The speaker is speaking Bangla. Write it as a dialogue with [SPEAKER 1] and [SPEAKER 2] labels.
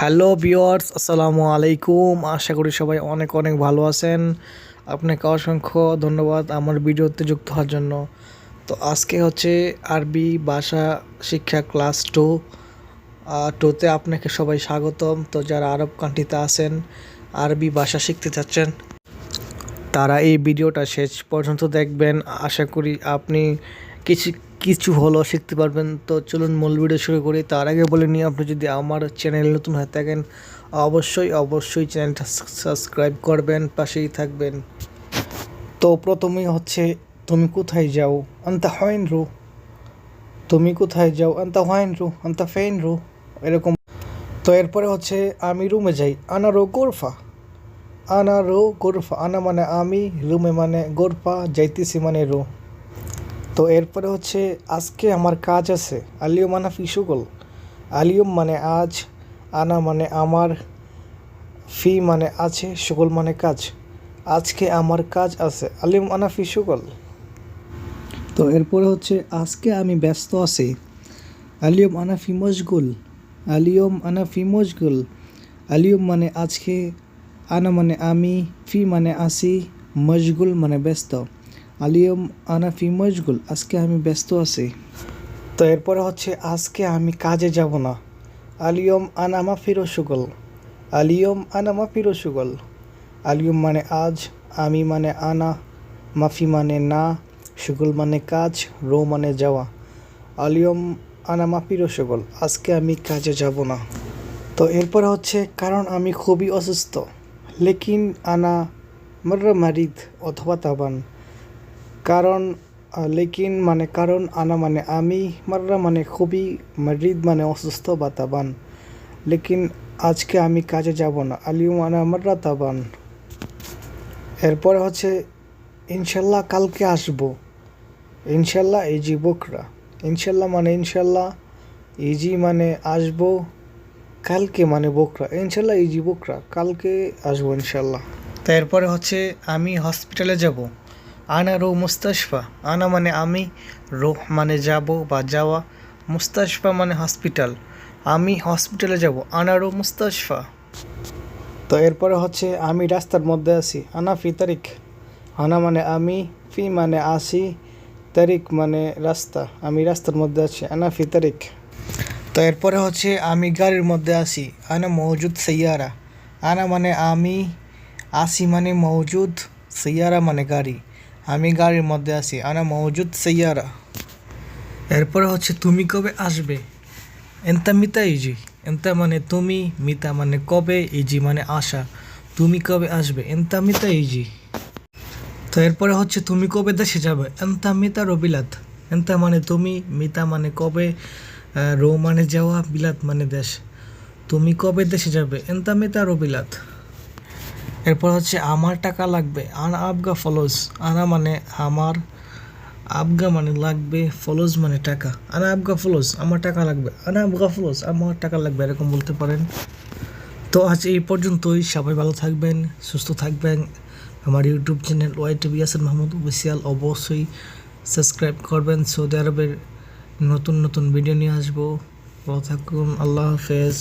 [SPEAKER 1] হ্যালো ভিওয়ার্স আসসালামু আলাইকুম। আশা করি সবাই অনেক অনেক ভালো আছেন। আপনাকে অসংখ্য ধন্যবাদ আমার ভিডিওতে যুক্ত হওয়ার জন্য। তো আজকে হচ্ছে আরবি ভাষা শিক্ষা ক্লাস টু। টুতে আপনাকে সবাই স্বাগতম। তো যারা আরব কান্ট্রিতে আছেন, আরবি ভাষা শিখতে চাচ্ছেন, তারা এই ভিডিওটা শেষ পর্যন্ত দেখবেন। আশা করি আপনি কিছু কিছু হলো শিখতে পারবেন। তো চলুন মূল ভিডিও শুরু করি। তার আগে বলে নিই, আপনি যদি আমার চ্যানেল নতুন হয়ে থাকেন, অবশ্যই অবশ্যই চ্যানেলটা সাবস্ক্রাইব করবেন, পাশেই থাকবেন। তো প্রথমেই হচ্ছে, তুমি কোথায় যাও? আন্তা হয়ন রু। তুমি কোথায় যাও? আন্তা হয়ন রু, আন্তা ফেন রু। এরকম। তো এরপরে হচ্ছে, আমি রুমে যাই। আনা রো গোরফা। আনা রো গোরফা। আনা মানে আমি, রুমে মানে গোরফা, যাইতেছি মানে রো। তো এরপরে হচ্ছে আজকে আমার কাজ আছে আলিয়ম আনা ফি সুগল আলিয়ম মানে আজ, আনা মানে আমার, ফি মানে আছে সুগল মানে কাজ। আজকে আমার কাজ আছে আলিয়ম আনা ফি সুগল তো এরপরে হচ্ছে আজকে আমি ব্যস্ত আছি। আলিয়ম আনা ফি মশগুল। আলিয়ম আনা ফি মশগুল। আলিয়ম মানে আজকে, আনা মানে আমি, ফি মানে আসি, মশগুল মানে ব্যস্ত। আলিয়ম, আনা ফি মশগুল আজকে আমি ব্যস্ত আছি। তো এরপরে হচ্ছে, আজকে আমি কাজে যাব না। আলিয়ম আনামা ফিরো সুগল। আলিয়ম আনামা ফিরো সুগল। আলিয়ম মানে আজ, আমি মানে আনা, মাফি মানে না, সুগল মানে কাজ, রো মানে যাওয়া। আলিয়ম আনামা ফিরো সুগল, আজকে আমি কাজে যাব না। তো এরপরে হচ্ছে, কারণ আমি খুবই অসুস্থ। লেকিন আনা মর্র মারিদ অথবা তাবান। কারণ লেকিন মানে কারণ, আনা মানে আমি, মাররা মানে খুবই মারিদ মানে অসুস্থ বা তাবান লেকিন আজকে আমি কাজে যাব না আলিউম আনা মাররা তাবান। এরপরে হচ্ছে, ইনশাল্লাহ কালকে আসব। ইনশাল্লাহ এই জি বকরা। ইনশাল্লাহ মানে ইনশাল্লাহ ইজি মানে আসব, কালকে মানে বকরা। ইনশাল্লাহ ইজি বকরা, কালকে আসব ইনশাল্লাহ। তারপরে হচ্ছে, আমি হসপিটালে যাব। আনা রো মুস্তাশফা, আনা মানে আমি, রোহ মানে যাব বা যাওয়া, মুস্তাশফা মানে হসপিটাল, আমি হসপিটালে যাব, আনা রো মুস্তাশফা। তো এরপরে হচ্ছে আমি রাস্তার মধ্যে আছি, আনা ফি তারিখ, আনা মানে আমি, ফি মানে আসি, তারিখ মানে রাস্তা, আমি রাস্তার মধ্যে আছি, আনা ফি তারিখ। তো এরপরে হচ্ছে আমি গাড়ির মধ্যে আছি, আনা মৌজুদ সৈয়ারা, আনা মানে আমি, আসি মানে মৌজুদ সৈয়ারা মানে গাড়ি। আমি গাড়ির মধ্যে আছি, আনা মৌজুদ সৈয়ারা। এরপরে হচ্ছে, তুমি কবে আসবে? এন্তা মিতা ইজি। এন্তা মানে তুমি, মিতা মানে কবে? ইজি মানে আশা। তুমি কবে আসবে? এন্তা মিতা ইজি। তো এরপরে হচ্ছে, তুমি কবে দেশে যাবে? এন্তা মিতা রবিলাত এন্তা মানে তুমি, মিতা মানে কবে? রো মানে যাওয়া, বিলাত মানে দেশ। তুমি কবে দেশে যাবে? এন্তা মিতা রবিলাত এরপর হচ্ছে, আমার টাকা লাগবে। আনা আবগা ফলোজ আনা মানে আমার। আবগা মানে লাগবে ফলোজ মানে টাকা। আনা আবগা ফলোজ আমার টাকা লাগবে। আনা আবগা ফলোজ আমার টাকা লাগবে। এরকম বলতে পারেন। তো আজ এই পর্যন্তই। সবাই ভালো থাকবেন, সুস্থ থাকবেন। আমার YouTube channel Y TV Ahsan Mahmud official অবশ্যই সাবস্ক্রাইব করবেন। সৌদি আরবের নতুন নতুন ভিডিও নিয়ে আসব। ভালো থাকুন, আল্লাহ হাফেজ।